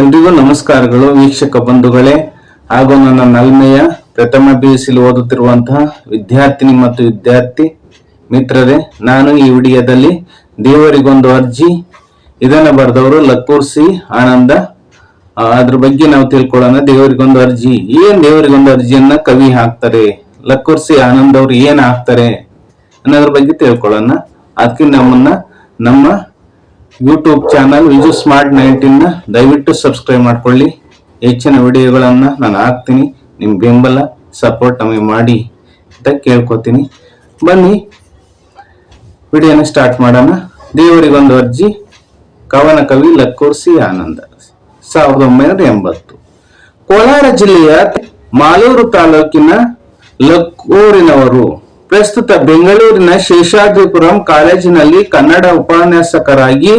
ಎಲ್ರಿಗೂ ನಮಸ್ಕಾರಗಳು, ವೀಕ್ಷಕ ಬಂಧುಗಳೇ. ಹಾಗೂ ನನ್ನ ನಲ್ಮೆಯ ಪ್ರಥಮ ಪಿ ಯು ಓದುತ್ತಿರುವಂತಹ ವಿದ್ಯಾರ್ಥಿನಿ ಮತ್ತು ವಿದ್ಯಾರ್ಥಿ ಮಿತ್ರರೇ, ನಾನು ಈ ವಿಡಿಯೋದಲ್ಲಿ ದೇವರಿಗೊಂದು ಅರ್ಜಿ, ಇದನ್ನ ಬರೆದವರು ಲಕ್ಕೂರ್ ಸಿ ಆನಂದ. ಅದ್ರ ಬಗ್ಗೆ ನಾವು ತಿಳ್ಕೊಳ್ಳೋಣ, ದೇವರಿಗೊಂದು ಅರ್ಜಿ. ಏನ್ ದೇವರಿಗೊಂದು ಅರ್ಜಿಯನ್ನ ಕವಿ ಹಾಕ್ತಾರೆ? ಲಕ್ಕೂರ್ ಸಿ ಆನಂದ್ ಅವ್ರು ಏನ್ ಹಾಕ್ತಾರೆ ಅನ್ನೋದ್ರ ಬಗ್ಗೆ ತಿಳ್ಕೊಳ್ಳೋಣ. ಅದಕ್ಕೆ ನಮ್ಮನ್ನ, ನಮ್ಮ YouTube channel Viju smart nineteen ದಯವಿಟ್ಟು ಸಬ್ಸ್ಕ್ರೈಬ್ ಮಾಡ್ಕೊಳ್ಳಿ. ಹೆಚ್ಚಿನ ವಿಡಿಯೋಗಳನ್ನು ನಾನು ಹಾಕ್ತೀನಿ. ನಿಮ್ಮ ಬೆಂಬಲ ಸಪೋರ್ಟ್ ನಮಗೆ ಮಾಡಿ ಅಂತ ಕೇಳ್ಕೊತೀನಿ. ಬನ್ನಿ ವಿಡಿಯೋನ ಸ್ಟಾರ್ಟ್ ಮಾಡೋಣ. ದೇವರಿಗೊಂದು ಅರ್ಜಿ. ಕವನ ಕವಿ ಲಕ್ಕೋರ್ಸಿ ಆನಂದ. ಸಾವಿರದ ಒಂಬೈನೂರ ಎಂಬತ್ತು. ಕೋಲಾರ ಜಿಲ್ಲೆಯ ಮಾಲೂರು ತಾಲೂಕಿನ ಲಕ್ಕೂರಿನವರು ಪ್ರಸ್ತುತ ಬೆಂಗಳೂರಿನ ಶೇಷಾದ್ರಿಪುರಂ ಕಾಲೇಜಿನಲ್ಲಿ ಕನ್ನಡ ಉಪನ್ಯಾಸಕರಾಗಿ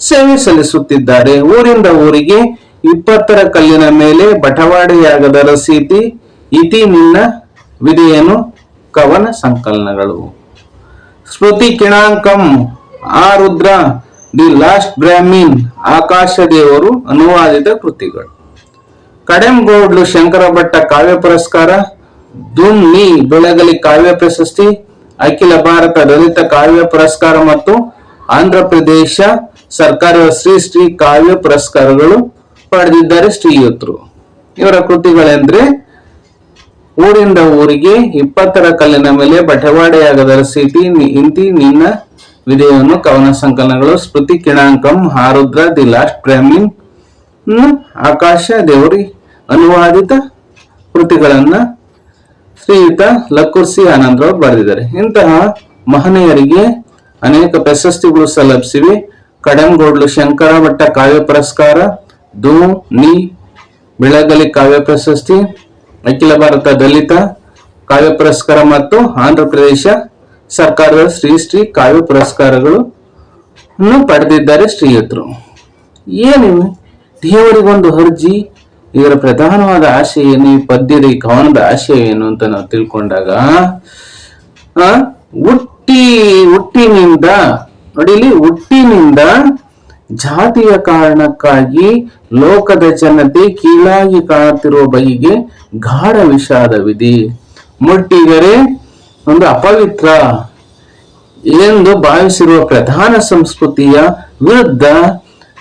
ಸೇವೆ ಸಲ್ಲಿಸುತ್ತಿದ್ದಾರೆ. ಊರಿಂದ ಊರಿಗೆ ಇಪ್ಪತ್ತರ ಕಲ್ಲಿನ ಮೇಲೆ ಬಟವಾಡೆಯಾಗದ ರಸೀತಿ ಇತಿ ನಿನ್ನ ವಿಧೇಯನು? ಕವನ ಸಂಕಲನಗಳು. ಸ್ಮೃತಿ ಕಿಣಾಂಕಂ, ಆ ರುದ್ರ, ದಿ ಲಾಸ್ಟ್ ಬ್ರಾಹ್ಮಿನ್ ಆಕಾಶ ದೇವರು ಅನುವಾದಿತ ಕೃತಿಗಳು. ಕಡೆಂಗೋಡ್ಲು ಶಂಕರ ಭಟ್ಟ ಕಾವ್ಯ ಪುರಸ್ಕಾರ ಧೂಮ್ ನೀ ಬೆಳಗಲಿ ಕಾವ್ಯ ಪ್ರಶಸ್ತಿ, ಅಖಿಲ ಭಾರತ ದಲಿತ ಕಾವ್ಯ ಪುರಸ್ಕಾರ ಮತ್ತು ಆಂಧ್ರ ಪ್ರದೇಶ ಸರ್ಕಾರದ ಶ್ರೀ ಶ್ರೀ ಕಾವ್ಯ ಪುರಸ್ಕಾರಗಳು ಪಡೆದಿದ್ದಾರೆ ಶ್ರೀಯುತರು. ಇವರ ಕೃತಿಗಳೆಂದ್ರೆ, ಊರಿಂದ ಊರಿಗೆ ಇಪ್ಪತ್ತರ ಕಲ್ಲಿನ ಮೇಲೆ ಬಟವಾಡೆಯಾಗದ ಸಿಟಿ ಇಂತಿ ನಿನ್ನ ವಿಧೇಯವನ್ನು ಕವನ ಸಂಕಲನಗಳು, ಸ್ಮೃತಿ ಕಿಣಾಂಕಂ, ಹಾರುದ್ರ ದಿ ಲಾಸ್ಟ್ ಪ್ರೇಮಿಂಗ್ ಆಕಾಶ, ದೇವರಿ ಅನುವಾದಿತ ಕೃತಿಗಳನ್ನ ಶ್ರೀಯುತ ಲಕ್ಕುರ್ಸಿ ಆನಂದರಾವ್ ಬರೆದಿದ್ದಾರೆ. ಇಂತಹ ಮಹನೀಯರಿಗೆ ಅನೇಕ ಪ್ರಶಸ್ತಿಗಳು ಸಲ್ಲಿಸಿವೆ. ಕಡಂಗೋಡ್ಲು ಶಂಕರ ಭಟ್ಟ ಕಾವ್ಯ ಪುರಸ್ಕಾರ, ಧೂ, ನಿ, ಬೆಳಗಲಿ ಕಾವ್ಯ ಪ್ರಶಸ್ತಿ, ಅಖಿಲ ಭಾರತ ದಲಿತ ಕಾವ್ಯ ಪುರಸ್ಕಾರ ಮತ್ತು ಆಂಧ್ರ ಪ್ರದೇಶ ಸರ್ಕಾರದ ಶ್ರೀ ಶ್ರೀ ಕಾವ್ಯ ಪುರಸ್ಕಾರಗಳು ಪಡೆದಿದ್ದಾರೆ ಶ್ರೀಯುತರು. ಏನಿವೆ ದೇವರಿಗೊಂದು ಅರ್ಜಿ ಇವರ ಪ್ರಧಾನವಾದ ಆಶಯ ಏನು? ಈ ಪದ್ಯದ ಈ ಕವನದ ಆಶಯ ಏನು ಅಂತ ನಾವು ತಿಳ್ಕೊಂಡಾಗ ಆ, ಹುಟ್ಟಿ ಹುಟ್ಟಿನಿಂದ ನೋಡಿಲಿ ಹುಟ್ಟಿನಿಂದ ಜಾತಿಯ ಕಾರಣಕ್ಕಾಗಿ ಲೋಕದ ಜನತೆ ಕೀಳಾಗಿ ಕಾಣುತ್ತಿರುವ ಬಗೆಗೆ ಗಾಢ ವಿಷಾದವಿದೆ. ಮುಟ್ಟಿದರೆ ಒಂದು ಅಪವಿತ್ರ ಎಂದು ಭಾವಿಸಿರುವ ಪ್ರಧಾನ ಸಂಸ್ಕೃತಿಯ ವಿರುದ್ಧ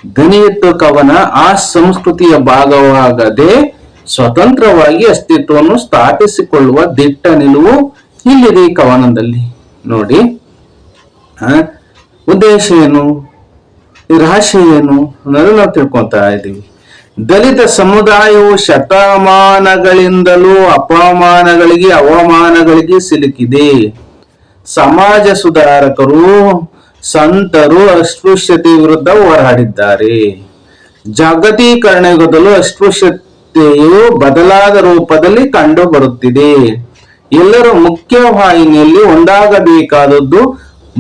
ದನಿಯತ್ತು ಕವನ ಆ ಸಂಸ್ಕೃತಿಯ ಭಾಗವಾಗದೆ ಸ್ವತಂತ್ರವಾಗಿ ಅಸ್ತಿತ್ವವನ್ನು ಸ್ಥಾಪಿಸಿಕೊಳ್ಳುವ ದಿಟ್ಟ ನಿಲುವು ಇಲ್ಲಿದೆ ಕವನದಲ್ಲಿ. ನೋಡಿ ಉದ್ದೇಶ ಏನು? ರಹಸ್ಯ ಏನು? ಅನ್ನೋದು ನಾವು ತಿಳ್ಕೊತಾ ಇದ್ದೀವಿ. ದಲಿತ ಸಮುದಾಯವು ಶತಮಾನಗಳಿಂದಲೂ ಅಪಮಾನಗಳಿಗೆ ಅವಮಾನಗಳಿಗೆ ಸಿಲುಕಿದೆ. ಸಮಾಜ ಸುಧಾರಕರು ಸಂತರು ಅಸ್ಪೃಶ್ಯತೆ ವಿರುದ್ಧ ಹೋರಾಡಿದ್ದಾರೆ. ಜಾಗತೀಕರಣ ಯುಗದಲ್ಲೂ ಅಸ್ಪೃಶ್ಯತೆಯು ಬದಲಾದ ರೂಪದಲ್ಲಿ ಕಂಡು ಬರುತ್ತಿದೆ ಎಲ್ಲರೂ ಮುಖ್ಯವಾಹಿನಿಯಲ್ಲಿ ಒಂದಾಗಬೇಕಾದದ್ದು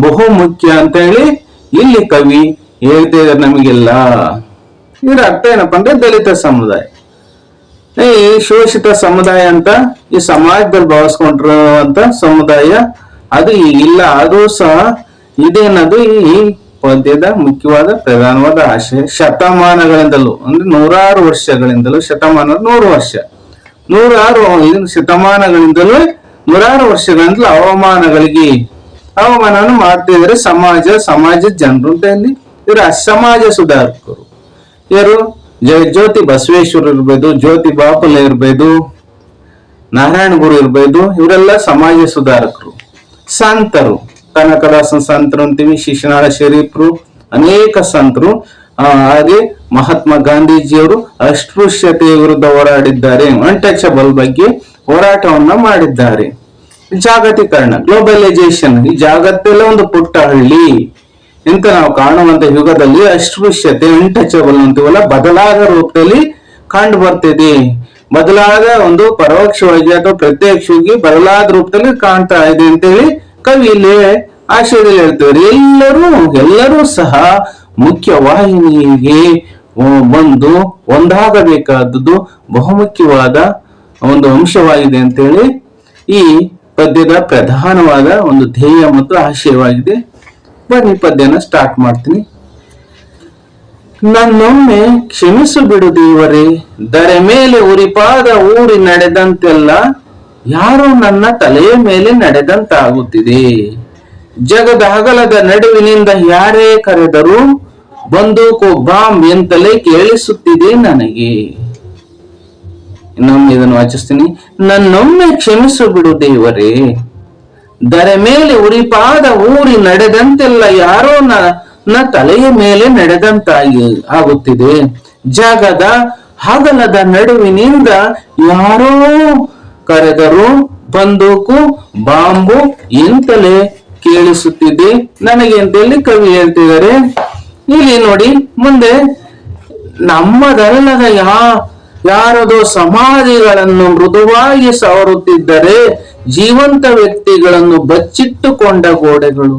ಬಹು ಮುಖ್ಯ ಅಂತ ಹೇಳಿ ಇಲ್ಲಿ ಕವಿ ಹೇಳ್ತಾ ಇದ್ದಾರೆ ನಮಗೆಲ್ಲ. ಇದರ ಅರ್ಥ ಏನಪ್ಪಾ ಅಂದ್ರೆ ದಲಿತ ಸಮುದಾಯ. ಈ ಶೋಷಿತ ಸಮುದಾಯ ಅಂತ, ಈ ಸಮಾಜದಲ್ಲಿ ಭಾವಿಸ್ಕೊಂಡಿರುವಂತ ಸಮುದಾಯ ಅದು ಈಗಿಲ್ಲ ಆದ್ರೂ ಸಹ ಇದೇನದು ಈ ಪದ್ಯದ ಮುಖ್ಯವಾದ, ಪ್ರಧಾನವಾದ ಆಶಯ. ಶತಮಾನಗಳಿಂದಲೂ, ಅಂದ್ರೆ ನೂರಾರು ವರ್ಷಗಳಿಂದಲೂ, ಶತಮಾನ ನೂರು ವರ್ಷ. ನೂರಾರು ಶತಮಾನಗಳಿಂದಲೂ, ನೂರಾರು ವರ್ಷಗಳಿಂದಲೂ ಅವಮಾನಗಳಿಗೆ, ಅವಮಾನವನ್ನು ಮಾಡ್ತಿದ್ರೆ ಸಮಾಜ ಸಮಾಜದ ಜನರು ಅಂತ ಇಲ್ಲಿ ಇವರು ಅಸಮಾಜ ಸುಧಾರಕರು. ಯಾರು ಜಗಜ್ಯೋತಿ ಬಸವೇಶ್ವರ ಇರ್ಬೋದು, ಜ್ಯೋತಿ ಬಾಪುಲೆ ಇರ್ಬೋದು ನಾರಾಯಣ ಗುರು ಇರ್ಬೋದು, ಇವರೆಲ್ಲ ಸಮಾಜ ಸುಧಾರಕರು. ಸಂತರು. ಕನಕದಾಸನ ಸಂತರು ಅಂತೀವಿ, ಶಿಶುನಾಳ ಶರೀಫ್ರು, ಅನೇಕ ಸಂತರು. ಹಾಗೆ ಮಹಾತ್ಮ ಗಾಂಧೀಜಿಯವರು ಅಸ್ಪೃಶ್ಯತೆಯ ವಿರುದ್ಧ ಹೋರಾಡಿದ್ದಾರೆ ಅನ್ಟಚಬಲ್ ಬಗ್ಗೆ ಹೋರಾಟವನ್ನ ಮಾಡಿದ್ದಾರೆ. ಜಾಗತೀಕರಣ, ಗ್ಲೋಬಲೈಸೇಷನ್, ಈ ಜಾಗತ್ತೆಲ್ಲ ಒಂದು ಪುಟ್ಟ ಹಳ್ಳಿ. ಇಂತ ನಾವು ಕಾಣುವಂತ ಯುಗದಲ್ಲಿ ಅಸ್ಪೃಶ್ಯತೆ ಅನ್ಟಚಬಲ್ ಅಂತೀವಲ್ಲ ಬದಲಾದ ರೂಪದಲ್ಲಿ ಕಂಡು ಬರ್ತಿದೆ. ಬದಲಾದ ಒಂದು ಪರೋಕ್ಷವಾಗಿ ಅಥವಾ ಪ್ರತ್ಯಕ್ಷವಾಗಿ ಬದಲಾದ ರೂಪದಲ್ಲಿ ಕಾಣ್ತಾ ಇದೆ ಅಂತೇಳಿ ಕವಿ ಇಲ್ಲಿ ಆಶಯದಲ್ಲಿ ಹೇಳ್ತಾರೆ ಎಲ್ಲರೂ ಎಲ್ಲರೂ ಸಹ ಮುಖ್ಯ ವಾಹಿನಿಗೆ ಬಂದು ಒಂದಾಗಬೇಕಾದದ್ದು ಬಹುಮುಖ್ಯವಾದ ಒಂದು ಅಂಶವಾಗಿದೆ ಅಂತೇಳಿ ಈ ಪದ್ಯದ ಪ್ರಧಾನವಾದ ಒಂದು ಧ್ಯೇಯ ಮತ್ತು ಆಶಯವಾಗಿದೆ. ಬನ್ನಿ ಪದ್ಯನ ಸ್ಟಾರ್ಟ್ ಮಾಡ್ತೀನಿ. ನನ್ನೊಮ್ಮೆ ಕ್ಷಮಿಸು ಬಿಡು ದೇವರೇ ದರೆ ಮೇಲೆ ಉರಿಪಾದ ಊರಿ ನಡೆದಂತೆಲ್ಲ ಯಾರೋ ನನ್ನ ತಲೆಯ ಮೇಲೆ ನಡೆದಂತಾಗುತ್ತಿದೆ? ಜಗದ ಹಗಲದ ನಡುವಿನಿಂದ ಯಾರೇ ಕರೆದರೂ ಬಂದೂಕು ಬಾಂಬ್ ಎಂತಲೇ ಕೇಳಿಸುತ್ತಿದೆ ನನಗೆ. ಇನ್ನೊಮ್ಮೆ ಇದನ್ನು ವಾಚಿಸ್ತೀನಿ. ನನ್ನೊಮ್ಮೆ ಕ್ಷಮಿಸು ಬಿಡು ದೇವರೇ. ದರೆ ಮೇಲೆ ಉರಿಪಾದ ಊರಿ ನಡೆದಂತೆಲ್ಲ ಯಾರೋ ನನ್ನ ತಲೆಯ ಮೇಲೆ ನಡೆದಂತಾಗಿ ಆಗುತ್ತಿದೆ. ಜಗದ ಹಗಲದ ನಡುವಿನಿಂದ ಯಾರೋ ಕರೆದರು ಬಂದೂಕು ಬಾಂಬು ಎಂತಲೇ ಕೇಳಿಸುತ್ತಿದೆ. ನನಗೆ ಅಂತೇಳಿ ಕವಿ ಹೇಳ್ತಿದ್ದಾರೆ? ಇಲ್ಲಿ ನೋಡಿ, ಮುಂದೆ ನಮ್ಮದಲ್ಲದ ಯಾ, ಯಾರದೋ ಸಮಾಧಿಗಳನ್ನು ಮೃದುವಾಗಿ ಸವರುತ್ತಿದ್ದರೆ ಜೀವಂತ ವ್ಯಕ್ತಿಗಳನ್ನು ಬಚ್ಚಿಟ್ಟುಕೊಂಡ ಗೋಡೆಗಳು.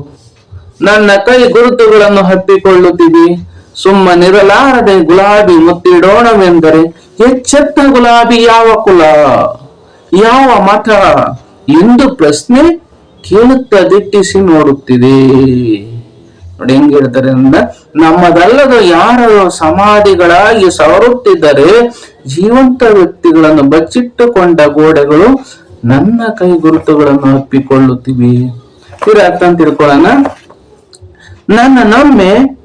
ನನ್ನ ಕೈ ಗುರುತುಗಳನ್ನು ಹತ್ತಿಕೊಳ್ಳುತ್ತಿದೆ. ಸುಮ್ಮನಿರಲಾರದೆ ಗುಲಾಬಿ ಮುತ್ತಿಡೋಣವೆಂದರೆ ಎಚ್ಚೆತ್ತ ಗುಲಾಬಿ ಯಾವ ಕುಲ? ಯಾವ ಮತ ಎಂದು ಪ್ರಶ್ನೆ ಕೇಳುತ್ತಾ ದಿಟ್ಟಿಸಿ ನೋಡುತ್ತಿದೆ. ನೋಡಿ ಹೆಂಗ್ ಹೇಳ್ತಾರೆ ಅಂದ್ರೆ, ನಮ್ಮದಲ್ಲದ ಯಾರ ಸಮಾಧಿಗಳಾಗಿ ಸವರುತ್ತಿದ್ದರೆ, ಜೀವಂತ ವ್ಯಕ್ತಿಗಳನ್ನು ಬಚ್ಚಿಟ್ಟುಕೊಂಡ ಗೋಡೆಗಳು ನನ್ನ ಕೈ ಗುರುತುಗಳನ್ನು ಅಪ್ಪಿಕೊಳ್ಳುತ್ತಿವೆ ಅರ್ಥ ಅಂತ ತಿಳ್ಕೊಳ್ಳೋಣ. ನನ್ನ ನಮ್ಮೆ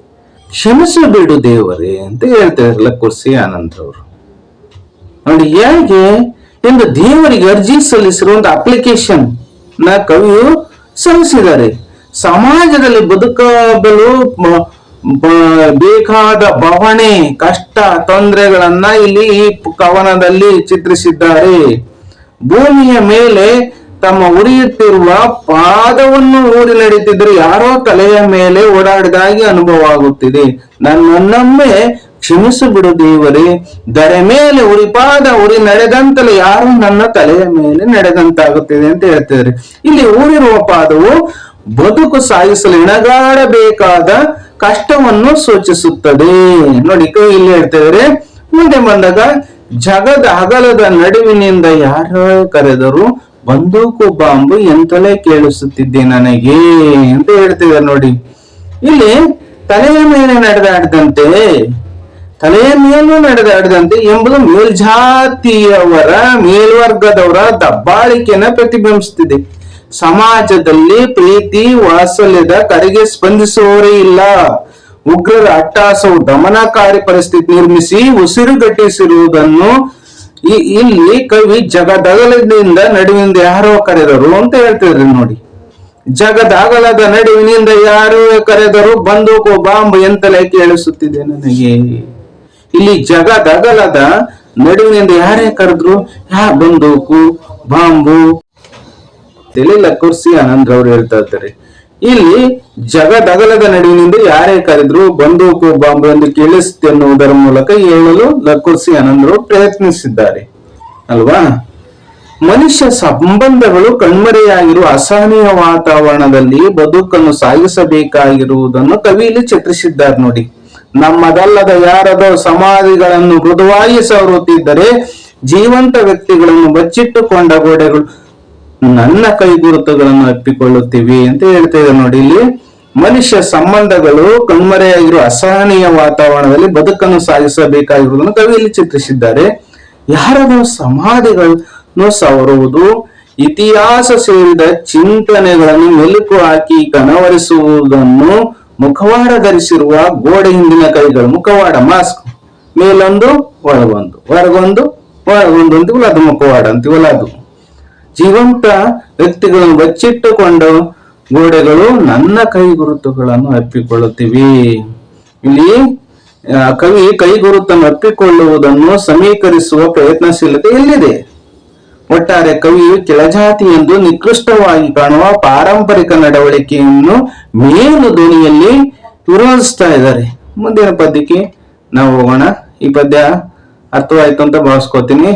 ಕ್ಷಮಿಸು ಬಿಡು ದೇವರೇ ಅಂತ ಹೇಳ್ತಾರೆ ಲಕ್ಕುರ್ಸಿ ಆನಂದ್ ಅವರು. ನೋಡಿ, ಹೇಗೆ ಎಂದು ದೇವರಿಗೆ ಅರ್ಜಿ ಸಲ್ಲಿಸಿರುವ ಒಂದು ಅಪ್ಲಿಕೇಶನ್ನ ಕವಿಯು ಸಲ್ಲಿಸಿದ್ದಾರೆ. ಸಮಾಜದಲ್ಲಿ ಬದುಕಲು ಬೇಕಾದ ಬವಣೆ, ಕಷ್ಟ, ತೊಂದರೆಗಳನ್ನ ಇಲ್ಲಿ ಈ ಕವನದಲ್ಲಿ ಚಿತ್ರಿಸಿದ್ದಾರೆ. ಭೂಮಿಯ ಮೇಲೆ ತಮ್ಮ ಉರಿಯುತ್ತಿರುವ ಪಾದವನ್ನು ಊರಿ ನಡೀತಿದ್ರೆ ಯಾರೋ ತಲೆಯ ಮೇಲೆ ಓಡಾಡಿದಾಗಿ ಅನುಭವ ಆಗುತ್ತಿದೆ. ನನ್ನೊಮ್ಮೆ ಕ್ಷಮಿಸು ಬಿಡು ದೇವರೇ. ದರೆ ಮೇಲೆ ಉರಿಪಾದ ಉರಿ ನಡೆದಂತಲೇ ಯಾರು ನನ್ನ ತಲೆಯ ಮೇಲೆ ನಡೆದಂತಾಗುತ್ತಿದೆ ಅಂತ ಹೇಳ್ತಿದ್ದಾರೆ. ಇಲ್ಲಿ ಊರಿರುವ ಪಾದವು ಬದುಕು ಸಾಗಿಸಲು ಇಣಗಾಡಬೇಕಾದ ಕಷ್ಟವನ್ನು ಸೂಚಿಸುತ್ತದೆ. ನೋಡಿ ಇಲ್ಲಿ ಹೇಳ್ತಿದ್ದಾರೆ. ಮುಂದೆ ಬಂದಾಗ ಜಗದ ಅಗಲದ ನಡುವಿನಿಂದ ಯಾರೋ ಕರೆದರು ಬಂದೂಕು ಬಾಂಬು ಎಂತಲೇ ಕೇಳಿಸುತ್ತಿದ್ದೆ ನನಗೆ ಅಂತ ಹೇಳ್ತಿದ್ದಾರೆ ನೋಡಿ. ಇಲ್ಲಿ ತಲೆಯ ಮೇಲೆ ನಡೆದಾಡಿದಂತೆ ತಲೆಯ ಮೇಲೂ ನಡೆದಾಡಿದಂತೆ ಎಂಬುದು ಮೇಲ್ಜಾತಿಯವರ ಮೇಲ್ವರ್ಗದವರ ದಬ್ಬಾಳಿಕೆನ ಪ್ರತಿಬಿಂಬಿಸುತ್ತಿದೆ. ಸಮಾಜದಲ್ಲಿ ಪ್ರೀತಿ, ವಾತ್ಸಲ್ಯದ ಕರೆಗೆ ಸ್ಪಂದಿಸುವವರೇ ಇಲ್ಲ. ಉಗ್ರರ ಅಟ್ಟಾಸವು ದಮನಕಾರಿ ಪರಿಸ್ಥಿತಿ ನಿರ್ಮಿಸಿ ಉಸಿರುಗಟ್ಟಿಸಿರುವುದನ್ನು ಈ- ಇಲ್ಲಿ ಕವಿ ಜಗದಗಲದಿಂದ ನಡುವಿನಿಂದ ಯಾರೋ ಕರೆದರು ಅಂತ ಹೇಳ್ತಿದ್ರಿ ನೋಡಿ. ಜಗದಗಲದ ನಡುವಿನಿಂದ ಯಾರೋ ಕರೆದರು ಬಂದೂಕು ಬಾಂಬ್ ಎಂತಲೇ ಕೇಳಿಸುತ್ತಿದೆ ನನಗೆ. ಇಲ್ಲಿ ಜಗ ದಗಲದ ನಡುವಿನಿಂದ ಯಾರೇ ಕರೆದ್ರು, ಯಾ ಬಂದೂಕು, ಬಾಂಬು. ತಿಳಿಲ್ಲ ಕುರ್ಸಿ ಆನಂದ್ ಅವ್ರು ಹೇಳ್ತಾ ಇದ್ದಾರೆ. ಇಲ್ಲಿ ಜಗದಗಲದ ನಡುವಿನಿಂದ ಯಾರೇ ಕರೆದ್ರು, ಬಂದೂಕು, ಬಾಂಬು ಎಂದು ಕೇಳಿಸುತ್ತೆ ಎನ್ನುವುದರ ಮೂಲಕ ಹೇಳಲು ಲಕುರ್ಸಿ ಆನಂದ್ರು ಪ್ರಯತ್ನಿಸಿದ್ದಾರೆ. ಅಲ್ವಾ? ಮನುಷ್ಯ ಸಂಬಂಧಗಳು ಕಣ್ಮರೆಯಾಗಿರುವ ಅಸಹನೀಯ ವಾತಾವರಣದಲ್ಲಿ ಬದುಕನ್ನು ಸಾಗಿಸಬೇಕಾಗಿರುವುದನ್ನು ಕವಿಯಲ್ಲಿ ಚಿತ್ರಿಸಿದ್ದಾರೆ ನೋಡಿ. ನಮ್ಮದಲ್ಲದ ಯಾರದೋ ಸಮಾಧಿಗಳನ್ನು ಮೃದುವಾಗಿ ಸವರುತ್ತಿದ್ದರೆ ಜೀವಂತ ವ್ಯಕ್ತಿಗಳನ್ನು ಬಚ್ಚಿಟ್ಟುಕೊಂಡ ಗೋಡೆಗಳು ನನ್ನ ಕೈ ಗುರುತುಗಳನ್ನು ಅಪ್ಪಿಕೊಳ್ಳುತ್ತಿವೆ ಅಂತ ಹೇಳ್ತೇವೆ ನೋಡಿ ಇಲ್ಲಿ. ಮನುಷ್ಯ ಸಂಬಂಧಗಳು ಕಣ್ಮರೆಯಾಗಿರುವ ಅಸಹನೀಯ ವಾತಾವರಣದಲ್ಲಿ ಬದುಕನ್ನು ಸಾಗಿಸಬೇಕಾಗಿರುವುದನ್ನು ಕವಿಯಲ್ಲಿ ಚಿತ್ರಿಸಿದ್ದಾರೆ. ಯಾರದೋ ಸಮಾಧಿಗಳನ್ನು ಸವರುವುದು, ಇತಿಹಾಸ ಸೇರಿದ ಚಿಂತನೆಗಳನ್ನು ಮೆಲುಕು ಹಾಕಿ ಕನವರಿಸುವುದನ್ನು ಮುಖವಾಡ ಧರಿಸಿರುವ ಗೋಡೆ ಹಿಂದಿನ ಕೈಗಳು, ಮುಖವಾಡ ಮಾಸ್ಕ್, ಮೇಲೊಂದು, ಒಳಗೊಂದು. ಹೊರಗೊಂದು ಒಳಗೊಂದು ಅಂತೀವಲ್ಲ ಅದು ಮುಖವಾಡ ಅಂತೀವಲ್ಲ ಅದು. ಜೀವಂತ ವ್ಯಕ್ತಿಗಳನ್ನು ಬಚ್ಚಿಟ್ಟುಕೊಂಡು ಗೋಡೆಗಳು ನನ್ನ ಕೈ ಗುರುತುಗಳನ್ನು ಅಪ್ಪಿಕೊಳ್ಳುತ್ತಿವೆ. ಇಲ್ಲಿ ಕವಿ ಕೈ ಗುರುತನ್ನು ಅಪ್ಪಿಕೊಳ್ಳುವುದನ್ನು ಸಮೀಕರಿಸುವ ಪ್ರಯತ್ನಶೀಲತೆ ಎಲ್ಲಿದೆ? ಒಟ್ಟಾರೆ ಕವಿಯು ಕೆಳಜಾತಿ ಎಂದು ನಿಕೃಷ್ಟವಾಗಿ ಕಾಣುವ ಪಾರಂಪರಿಕ ನಡವಳಿಕೆಯನ್ನು ಮೇಲು ಧ್ವನಿಯಲ್ಲಿ ವಿರೋಧಿಸ್ತಾ ಇದ್ದಾರೆ. ಮುಂದಿನ ಪದ್ಯಕ್ಕೆ ನಾವು ಹೋಗೋಣ. ಈ ಪದ್ಯ ಅರ್ಥವಾಯ್ತು ಅಂತ ಭಾವಿಸ್ಕೋತೀನಿ.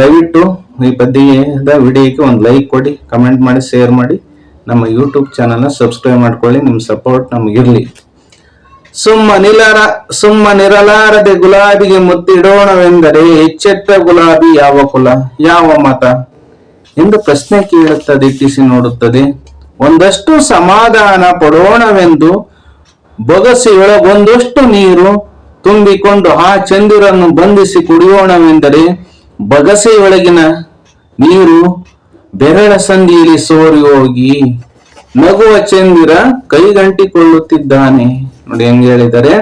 ದಯವಿಟ್ಟು ಈ ಪದ್ಯದ ವಿಡಿಯೋಕ್ಕೆ ಒಂದು ಲೈಕ್ ಕೊಡಿ, ಕಮೆಂಟ್ ಮಾಡಿ, ಶೇರ್ ಮಾಡಿ. ನಮ್ಮ ಯೂಟ್ಯೂಬ್ ಚಾನಲ್ನ ಸಬ್ಸ್ಕ್ರೈಬ್ ಮಾಡ್ಕೊಳ್ಳಿ, ನಿಮ್ಮ ಸಪೋರ್ಟ್ ನಮಗಿರಲಿ. ಸುಮ್ಮ ನಿಲರ, ಸುಮ್ಮ ನಿರಲಾರದೆ ಗುಲಾಬಿಗೆ ಮುತ್ತಿಡೋಣವೆಂದರೆ ಎಚ್ಚೆತ್ತ ಗುಲಾಬಿ ಯಾವ ಕುಲ, ಯಾವ ಮತ? ಎಂದು ಪ್ರಶ್ನೆ ಕೇಳುತ್ತದೆ ದಿಟ್ಟಿಸಿ ನೋಡುತ್ತದೆ. ಒಂದಷ್ಟು ಸಮಾಧಾನ ಪಡೋಣವೆಂದು ಬೊಗಸೆಯೊಳಗೊಂದಷ್ಟು ನೀರು ತುಂಬಿಕೊಂಡು ಆ ಚಂದಿರನ್ನು ಬಂಧಿಸಿ ಕುಡಿಯೋಣವೆಂದರೆ ಬಗಸೆಯೊಳಗಿನ ನೀರು ಬೆರಳ ಸಂದಿಯಲ್ಲಿ ಸೋರಿ ಹೋಗಿ. ನಗುವ ಚಂದಿರ ಕೈಗಂಟಿಕೊಳ್ಳುತ್ತಿದ್ದಾನೆ. ನೋಡಿ ಹೆಂಗ್ ಹೇಳಿದರೆ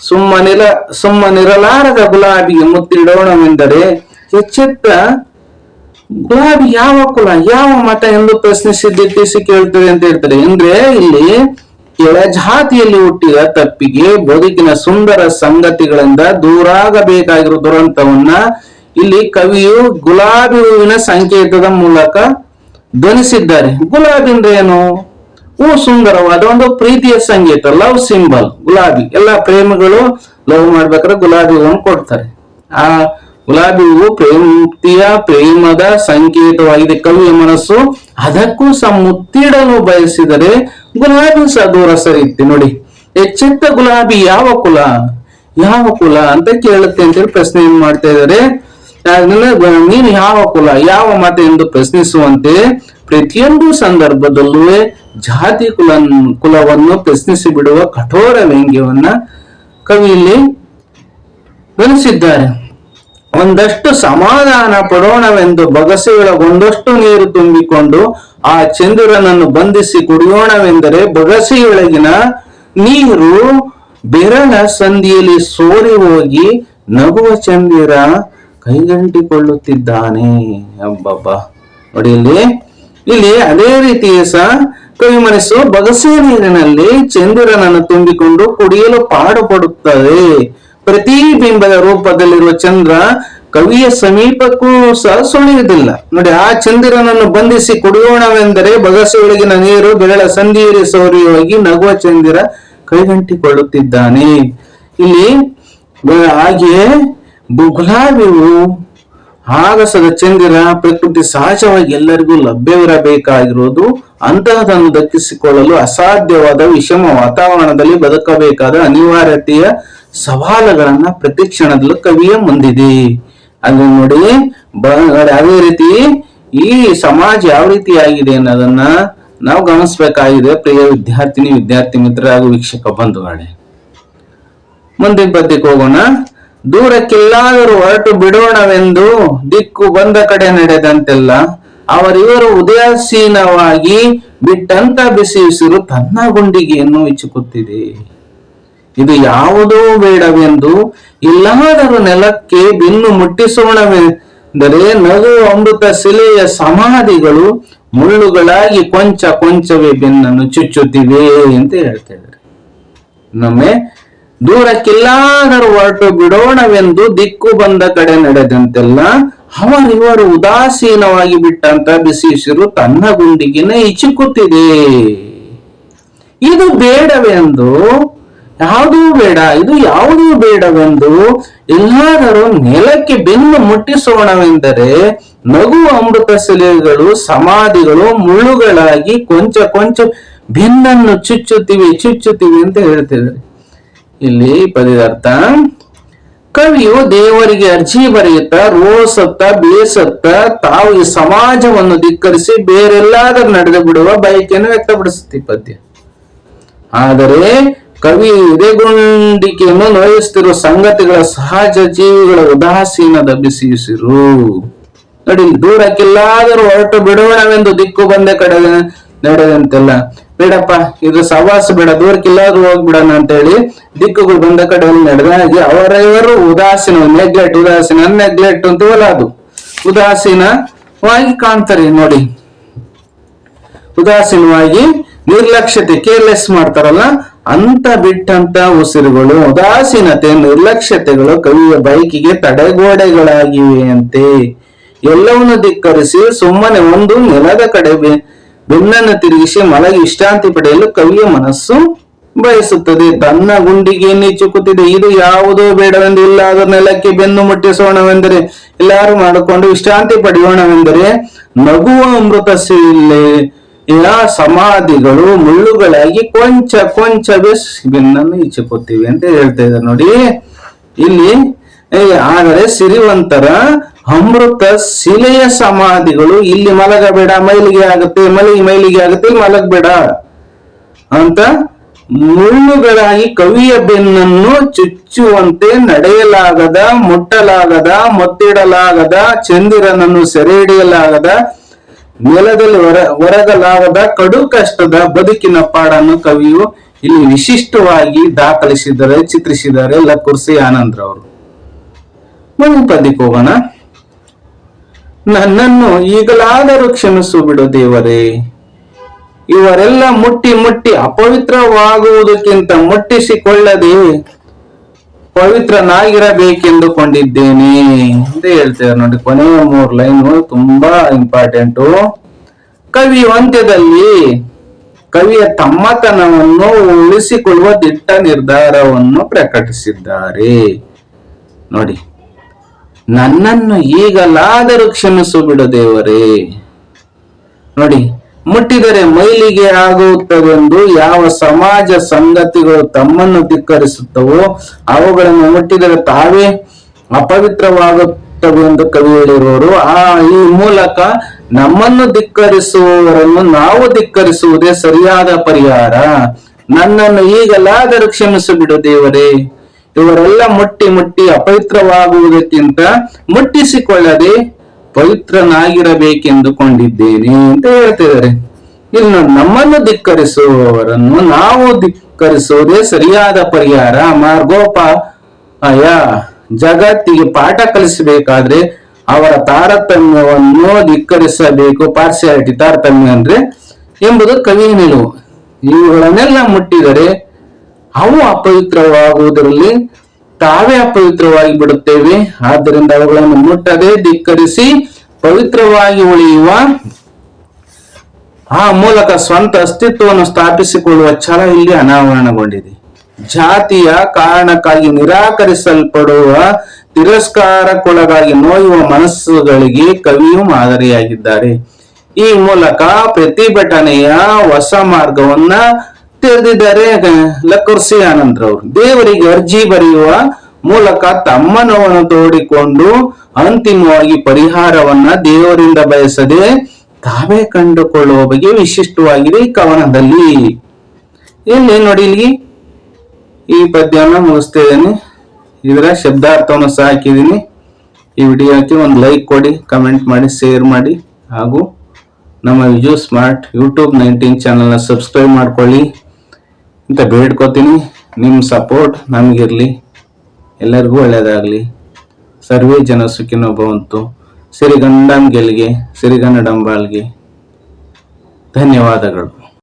ಸುಮ್ಮನಿರ ಸುಮ್ಮನಿರಲಾರದ ಗುಲಾಬಿಗೆ ಮುತ್ತಿಡೋಣವೆಂದರೆ ಎಚ್ಚೆತ್ತ ಗುಲಾಬಿ ಯಾವ ಕುಲ, ಯಾವ ಮತ ಎಂದು ಪ್ರಶ್ನಿಸಿದ್ದಿಟ್ಟಿಸಿ ಕೇಳ್ತೇವೆ ಅಂತ ಹೇಳ್ತಾರೆ. ಅಂದ್ರೆ ಇಲ್ಲಿ ಕೆಳಜಾತಿಯಲ್ಲಿ ಹುಟ್ಟಿದ ತಪ್ಪಿಗೆ ಬದುಕಿನ ಸುಂದರ ಸಂಗತಿಗಳಿಂದ ದೂರಾಗಬೇಕಾಗಿರೋ ದುರಂತವನ್ನ ಇಲ್ಲಿ ಕವಿಯು ಗುಲಾಬಿ ಹೂವಿನ ಸಂಕೇತದ ಮೂಲಕ ಧ್ವನಿಸಿದ್ದಾರೆ. ಗುಲಾಬಿ ಏನು? ಹೂ ಸುಂದರವಾದ ಒಂದು ಪ್ರೀತಿಯ ಸಂಗೀತ ಲವ್ ಸಿಂಬಲ್ ಗುಲಾಬಿ. ಎಲ್ಲ ಪ್ರೇಮಿಗಳು ಲವ್ ಮಾಡ್ಬೇಕಾದ್ರೆ ಗುಲಾಬಿ ಹೂವನ್ನು ಕೊಡ್ತಾರೆ. ಆ ಗುಲಾಬಿ ಹೂವು ಪ್ರೇಮಿಯ ಪ್ರೇಮದ ಸಂಕೇತವಾಗಿದೆ. ಕವಿಯ ಮನಸ್ಸು ಅದಕ್ಕೂ ಮುತ್ತಿಡಲು ಬಯಸಿದರೆ ಗುಲಾಬಿ ಸಹ ದೂರ ಸರಿಯುತ್ತೆ ನೋಡಿ, ಎಚ್ಚೆತ್ತ ಗುಲಾಬಿ ಯಾವ ಕುಲ? ಯಾವ ಕುಲ ಅಂತ ಕೇಳುತ್ತೆ ಅಂತೇಳಿ ಪ್ರಶ್ನೆ ಏನ್ ಮಾಡ್ತಾ ಇದ್ದಾರೆ. ನೀನು ಯಾವ ಕುಲ, ಯಾವ ಮತ ಎಂದು ಪ್ರಶ್ನಿಸುವಂತೆ ಪ್ರತಿಯೊಂದು ಸಂದರ್ಭದಲ್ಲೂ ಜಾತಿ ಕುಲ ಕುಲವನ್ನು ಪ್ರಶ್ನಿಸಿ ಬಿಡುವ ಕಠೋರ ವ್ಯಂಗ್ಯವನ್ನ ಕವಿಯಲ್ಲಿ ಗಳಿಸಿದ್ದಾರೆ ಒಂದಷ್ಟು ಸಮಾಧಾನ ಪಡೋಣವೆಂದು ಬಗಸೆಯೊಳಗೊಂದಷ್ಟು ನೀರು ತುಂಬಿಕೊಂಡು ಆ ಚಂದ್ರನನ್ನು ಬಂಧಿಸಿ ಕುಡಿಯೋಣವೆಂದರೆ ಬಗಸೆಯೊಳಗಿನ ನೀರು ಬೆರಳ ಸಂದಿಯಲ್ಲಿ ಸೋರಿ ಹೋಗಿ ನಗುವ ಚಂದಿರ ಕೈಗಂಟಿಕೊಳ್ಳುತ್ತಿದ್ದಾನೆ ಅಬ್ಬಬ್ಬ ನೋಡಿ ಇಲ್ಲಿ ಇಲ್ಲಿ ಅದೇ ರೀತಿ ಸಹ ಕವಿ ಮನಸ್ಸು ಬಗಸೆ ನೀರಿನಲ್ಲಿ ಚಂದಿರನನ್ನು ತುಂಬಿಕೊಂಡು ಕುಡಿಯಲು ಪಾಡುಪಡುತ್ತದೆ. ಪ್ರತಿಬಿಂಬದ ರೂಪದಲ್ಲಿರುವ ಚಂದ್ರ ಕವಿಯ ಸಮೀಪಕ್ಕೂ ಸಹ ಸುಳಿಯುವುದಿಲ್ಲ. ನೋಡಿ, ಆ ಚಂದಿರನನ್ನು ಬಂಧಿಸಿ ಕುಡಿಯೋಣವೆಂದರೆ ಬಗಸೆ ಒಳಗಿನ ನೀರು, ಬೆರಳ ಸಂಧಿಯಲ್ಲಿ ಸೋರಿ ನಗುವ ಚಂದಿರ ಕೈಗಂಟಿಕೊಳ್ಳುತ್ತಿದ್ದಾನೆ. ಇಲ್ಲಿ ಹಾಗೆಯೇ ಗುಲಾಬಿ ಆಗಸದ ಚಂದಿರ ಪ್ರಕೃತಿ ಸಹಜವಾಗಿ ಎಲ್ಲರಿಗೂ ಲಭ್ಯವಿರಬೇಕಾಗಿರುವುದು, ಅಂತಹದನ್ನು ದಕ್ಕಿಸಿಕೊಳ್ಳಲು ಅಸಾಧ್ಯವಾದ ವಿಷಮ ವಾತಾವರಣದಲ್ಲಿ ಬದುಕಬೇಕಾದ ಅನಿವಾರ್ಯತೆಯ ಸವಾಲುಗಳನ್ನ ಪ್ರತಿ ಕ್ಷಣದಲ್ಲೂ ಕವಿಯ ಮುಂದಿದೆ. ಅಲ್ಲಿ ನೋಡಿ ಅದೇ ರೀತಿ ಈ ಸಮಾಜ ಯಾವ ರೀತಿಯಾಗಿದೆ ಅನ್ನೋದನ್ನ ನಾವು ಗಮನಿಸಬೇಕಾಗಿದೆ, ಪ್ರಿಯ ವಿದ್ಯಾರ್ಥಿನಿ, ವಿದ್ಯಾರ್ಥಿ ಮಿತ್ರ ಹಾಗೂ ವೀಕ್ಷಕ ಬಂಧುಗಳೇ. ಮುಂದಿನ ಪದ್ಯಕ್ಕೆ ಹೋಗೋಣ. ದೂರಕ್ಕೆಲ್ಲಾದರೂ ಹೊರಟು ಬಿಡೋಣವೆಂದು ದಿಕ್ಕು ಬಂದ ಕಡೆ ನಡೆದಂತೆಲ್ಲ ಅವರಿವರು ಉದಯಾಸೀನವಾಗಿ ಬಿಟ್ಟಂತ ಬಿಸಿ ಉಸಿರು ತನ್ನ ಗುಂಡಿಗೆಯನ್ನು ಇಚ್ಚುಕುತ್ತಿದೆ. ಇದು ಯಾವುದೂ ಬೇಡವೆಂದು ಇಲ್ಲಾದರೂ ನೆಲಕ್ಕೆ ಬೆನ್ನು ಮುಟ್ಟಿಸೋಣವೆಂದರೆ ನಗು ಅಮೃತ ಶಿಲೆಯ ಸಮಾಧಿಗಳು ಮುಳ್ಳುಗಳಾಗಿ ಕೊಂಚ ಕೊಂಚವೇ ಬೆನ್ನನ್ನು ಚುಚ್ಚುತ್ತಿವೆ ಅಂತ ಹೇಳ್ತಾ ಇದ್ದಾರೆ. ಇನ್ನೊಮ್ಮೆ ದೂರಕ್ಕೆಲ್ಲಾದರೂ ಹೊರಟು ಬಿಡೋಣವೆಂದು ದಿಕ್ಕು ಬಂದ ಕಡೆ ನಡೆದಂತೆಲ್ಲ ಅವರಿವರು ಉದಾಸೀನವಾಗಿ ಬಿಟ್ಟಂತ ಬಿಸಿಸಿರು ತನ್ನ ಗುಂಡಿಗಿನ ಇಚುಕುತ್ತಿದೆ. ಇದು ಬೇಡವೆಂದು, ಯಾವುದೂ ಬೇಡ, ಇದು ಯಾವುದೂ ಬೇಡವೆಂದು ಎಲ್ಲಾದರೂ ನೆಲಕ್ಕೆ ಬೆನ್ನು ಮುಟ್ಟಿಸೋಣವೆಂದರೆ ನಗು ಅಮೃತ ಶಿಲೆಗಳು, ಸಮಾಧಿಗಳು, ಮುಳ್ಳುಗಳಾಗಿ ಕೊಂಚ ಕೊಂಚ ಬೆನ್ನನ್ನು ಚುಚ್ಚುತ್ತಿವೆ ಚುಚ್ಚುತ್ತಿವೆ ಅಂತ ಹೇಳ್ತಿದ್ದಾರೆ. ಇಲ್ಲಿ ಅರ್ಥ ಕವಿಯು ದೇವರಿಗೆ ಅರ್ಜಿ ಬರೆಯುತ್ತಾ, ರೋಸತ್ತ, ಬೇಸತ್ತ, ತಾವು ಈ ಸಮಾಜವನ್ನು ಧಿಕ್ಕರಿಸಿ ಬೇರೆಲ್ಲಾದರೂ ನಡೆದು ಬಿಡುವ ಬಯಕೆಯನ್ನು ವ್ಯಕ್ತಪಡಿಸುತ್ತಿ ಪದ್ಯ. ಆದರೆ ಕವಿ ಎದೆಗುಂಡಿಕೆಯನ್ನು ನೋಯಿಸುತ್ತಿರುವ ಸಂಗತಿಗಳ ಸಹಜ ಜೀವಿಗಳ ಉದಾಸೀನದ ಬಿಸಿಯುಸಿರು ನೋಡಿ ದೂರಕ್ಕೆಲ್ಲಾದರೂ ಹೊರಟು ಬಿಡೋಣವೆಂದು ದಿಕ್ಕು ಬಂದ ಕಡೆ ನಡೆದಂತೆಲ್ಲ. ಬೇಡಪ್ಪ, ಇದು ಸವಾಸ ಬೇಡ ದೂರಕ್ಕಿಲ್ಲಾದ್ರೂ ಹೋಗ್ಬಿಡೋಣ ಅಂತ ಹೇಳಿ ದಿಕ್ಕುಗಳು ಬಂದ ಕಡೆ ನಡೆದ ಹಾಗೆ ಅವರವರು ಉದಾಸೀನ, ನೆಗ್ಲೆಕ್ಟ್ ಉದಾಸೀನ, ನೆಗ್ಲೆಕ್ಟ್ ಅಂತ ಅದು ಉದಾಸೀನವಾಗಿ ಕಾಣ್ತಾರೆ ನೋಡಿ. ಉದಾಸೀನವಾಗಿ ನಿರ್ಲಕ್ಷ್ಯತೆ, ಕೇರ್ಲೆಸ್ ಮಾಡ್ತಾರಲ್ಲ, ಅಂತ ಬಿಟ್ಟಂತ ಉಸಿರುಗಳು, ಉದಾಸೀನತೆ, ನಿರ್ಲಕ್ಷ್ಯತೆಗಳು ಕವಿಯ ಬೈಕಿಗೆ ತಡೆಗೋಡೆಗಳಾಗಿವೆಯಂತೆ ಎಲ್ಲವನ್ನು ಧಿಕ್ಕರಿಸಿ ಸುಮ್ಮನೆ ಒಂದು ನೆಲದ ಕಡೆ ಬೆನ್ನನ್ನು ತಿರುಗಿಸಿ ಮಲಗಿ ವಿಶ್ರಾಂತಿ ಪಡೆಯಲು ಕವಿಯ ಮನಸ್ಸು ಬಯಸುತ್ತದೆ. ತನ್ನ ಗುಂಡಿಗೆ ನೀಚುಕುತ್ತಿದೆ ಇದು ಯಾವುದೋ ಬೇಡವೆಂದು ಇಲ್ಲಾದರೂ ನೆಲಕ್ಕೆ ಬೆನ್ನು ಮುಟ್ಟಿಸೋಣವೆಂದರೆ, ಎಲ್ಲರೂ ಮಾಡಿಕೊಂಡು ವಿಶ್ರಾಂತಿ ಪಡೆಯೋಣವೆಂದರೆ, ನಗುವ ಅಮೃತ ಇಲ್ಲ. ಸಮಾಧಿಗಳು ಮುಳ್ಳುಗಳಾಗಿ ಕೊಂಚ ಕೊಂಚವೇ ಬೆನ್ನನ್ನು ಈಚುಕೊತ್ತಿವೆ ಅಂತ ಹೇಳ್ತಾ ಇದ್ದಾರೆ ನೋಡಿ. ಇಲ್ಲಿ ಆದರೆ ಸಿರಿವಂತರ ಅಮೃತ ಶಿಲೆಯ ಸಮಾಧಿಗಳು ಇಲ್ಲಿ ಮಲಗಬೇಡ, ಮೈಲಿಗೆ ಆಗುತ್ತೆ, ಮಲಗಿ ಮೈಲಿಗೆ ಆಗುತ್ತೆ ಮಲಗಬೇಡ ಅಂತ ಮುಳ್ಳುಗಳಾಗಿ ಕವಿಯ ಬೆನ್ನನ್ನು ಚುಚ್ಚುವಂತೆ ನಡೆಯಲಾಗದ, ಮುಟ್ಟಲಾಗದ, ಮೊತ್ತಿಡಲಾಗದ, ಚಂದಿರನನ್ನು ಸೆರೆ ಹಿಡಿಯಲಾಗದ ನೆಲದಲ್ಲಿ ಹೊರ ಹೊರಗಲಾಗದ ಕಡು ಕಷ್ಟದ ಬದುಕಿನ ಪಾಡನ್ನು ಕವಿಯು ಇಲ್ಲಿ ವಿಶಿಷ್ಟವಾಗಿ ದಾಖಲಿಸಿದ್ದಾರೆ, ಚಿತ್ರಿಸಿದ್ದಾರೆ ಲಕುರ್ಸಿ ಆನಂದ್ರವರು. ಮುಂದಿನ ಪದ್ಯಕ್ಕೆ ಹೋಗೋಣ. ನನ್ನನ್ನು ಈಗಲಾದರೂ ಕ್ಷಮಿಸು ಬಿಡು ದೇವರೇ. ಇವರೆಲ್ಲ ಮುಟ್ಟಿ ಮುಟ್ಟಿ ಅಪವಿತ್ರವಾಗುವುದಕ್ಕಿಂತ ಮುಟ್ಟಿಸಿಕೊಳ್ಳದೆ ಪವಿತ್ರನಾಗಿರಬೇಕೆಂದುಕೊಂಡಿದ್ದೇನೆ ಅಂತ ಹೇಳ್ತೇವೆ ನೋಡಿ. ಕೊನೆಯ ಮೂರು ಲೈನ್ ತುಂಬಾ ಇಂಪಾರ್ಟೆಂಟು. ಕವಿ ಅಂತ್ಯದಲ್ಲಿ ಕವಿಯ ತಮ್ಮತನವನ್ನು ಉಳಿಸಿಕೊಳ್ಳುವ ದಿಟ್ಟ ನಿರ್ಧಾರವನ್ನು ಪ್ರಕಟಿಸಿದ್ದಾರೆ. ನೋಡಿ. ನನ್ನನ್ನು ಈಗಲಾದರೂ ಕ್ಷಮಿಸು ಬಿಡು ದೇವರೇ. ನೋಡಿ, ಮುಟ್ಟಿದರೆ ಮೈಲಿಗೆ ಆಗುತ್ತವೆಂದು ಯಾವ ಸಮಾಜ ಸಂಗತಿಗಳು ತಮ್ಮನ್ನು ಧಿಕ್ಕರಿಸುತ್ತವೋ, ಅವುಗಳನ್ನು ಮುಟ್ಟಿದರೆ ತಾವೇ ಅಪವಿತ್ರವಾಗುತ್ತವೆ ಎಂದು ಕವಿ ಹೇಳಿರುವರು ಆ ಈ ಮೂಲಕ ನಮ್ಮನ್ನು ಧಿಕ್ಕರಿಸುವವರನ್ನು ನಾವು ಧಿಕ್ಕರಿಸುವುದೇ ಸರಿಯಾದ ಪರಿಹಾರ. ನನ್ನನ್ನು ಈಗಲಾದರೂ ಕ್ಷಮಿಸು ಬಿಡು ದೇವರೇ. ಇವರೆಲ್ಲ ಮುಟ್ಟಿ ಮುಟ್ಟಿ ಅಪವಿತ್ರವಾಗುವುದಕ್ಕಿಂತ ಮುಟ್ಟಿಸಿಕೊಳ್ಳದೆ ಪವಿತ್ರನಾಗಿರಬೇಕೆಂದುಕೊಂಡಿದ್ದೇನೆ ಅಂತ ಹೇಳ್ತಿದ್ದಾರೆ ಇಲ್ಲಿ ನಮ್ಮನ್ನು ಧಿಕ್ಕರಿಸುವವರನ್ನು ನಾವು ಧಿಕ್ಕರಿಸುವುದೇ ಸರಿಯಾದ ಪರಿಹಾರ. ಮಾರ್ಗೋಪಾಯ ಜಗತ್ತಿಗೆ ಪಾಠ ಕಲಿಸಬೇಕಾದ್ರೆ ಅವರ ತಾರತಮ್ಯವನ್ನು ಧಿಕ್ಕರಿಸಬೇಕು. ಪಾರ್ಸಿಯಾಲಿಟಿ ತಾರತಮ್ಯ ಅಂದ್ರೆ ಎಂಬುದು ಕವಿ ನಿಲುವು. ಇವುಗಳನ್ನೆಲ್ಲ ಮುಟ್ಟಿದರೆ ಅವು ಅಪವಿತ್ರವಾಗುವುದರಲ್ಲಿ ತಾವೇ ಅಪವಿತ್ರವಾಗಿ ಬಿಡುತ್ತೇವೆ. ಆದ್ದರಿಂದ ಅವುಗಳನ್ನು ಮುಟ್ಟದೆ ಧಿಕ್ಕರಿಸಿ ಪವಿತ್ರವಾಗಿ ಉಳಿಯುವ ಆ ಮೂಲಕ ಸ್ವಂತ ಅಸ್ತಿತ್ವವನ್ನು ಸ್ಥಾಪಿಸಿಕೊಳ್ಳುವ ಛಲ ಇಲ್ಲಿ ಅನಾವರಣಗೊಂಡಿದೆ. ಜಾತಿಯ ಕಾರಣಕ್ಕಾಗಿ ನಿರಾಕರಿಸಲ್ಪಡುವ ತಿರಸ್ಕಾರಕ್ಕೊಳಗಾಗಿ ನೋಯುವ ಮನಸ್ಸುಗಳಿಗೆ ಕವಿಯು ಮಾದರಿಯಾಗಿದ್ದಾರೆ. ಈ ಮೂಲಕ ಪ್ರತಿಭಟನೆಯ ಹೊಸ ಮಾರ್ಗವನ್ನ ತೆರೆದಿದ್ದಾರೆ ಲಕೋರ್ಸಿ ಆನಂದ್ರ ಅವರು ದೇವರಿಗೆ ಅರ್ಜಿ ಬರೆಯುವ ಮೂಲಕ ತಮ್ಮ ನೋವನ್ನು ತೋಡಿಕೊಂಡು ಅಂತಿಮವಾಗಿ ಪರಿಹಾರವನ್ನ ದೇವರಿಂದ ಬಯಸದೆ ತಾವೇ ಕಂಡುಕೊಳ್ಳುವ ಬಗ್ಗೆ ವಿಶಿಷ್ಟವಾಗಿದೆ ಈ ಕವನದಲ್ಲಿ. ಇಲ್ಲಿ ನೋಡಿ ಇಲ್ಲಿ ಈ ಪದ್ಯವನ್ನು ಮುಗಿಸ್ತಿದ್ದೇನೆ ಇದರ ಶಬ್ದಾರ್ಥವನ್ನು ಸಹ ಹಾಕಿದ್ದೀನಿ. ಈ ವಿಡಿಯೋಕ್ಕೆ ಒಂದು ಲೈಕ್ ಕೊಡಿ, ಕಮೆಂಟ್ ಮಾಡಿ, ಶೇರ್ ಮಾಡಿ. ಹಾಗೂ ನಮ್ಮ ವಿಜು ಸ್ಮಾರ್ಟ್ ಯೂಟ್ಯೂಬ್ ನೈನ್ಟೀನ್ ಚಾನಲ್ನ ಸಬ್ಸ್ಕ್ರೈಬ್ ಮಾಡ್ಕೊಳ್ಳಿ. ಅಂತ ಬೇಡ್ಕೋತೀನಿ. ನಿಮ್ಮ ಸಪೋರ್ಟ್ ನಮಗಿರಲಿ. ಎಲ್ಲರಿಗೂ ಒಳ್ಳೆಯದಾಗಲಿ ಸರ್ವೇ ಜನ ಸುಖಿನೋ ಭವಂತು ಸಿರಿಗಂಡಂ ಗೆಲ್ಗೆ ಸಿರಿಗನ್ನಡಂಬಾಳ್ಗೆ ಧನ್ಯವಾದಗಳು.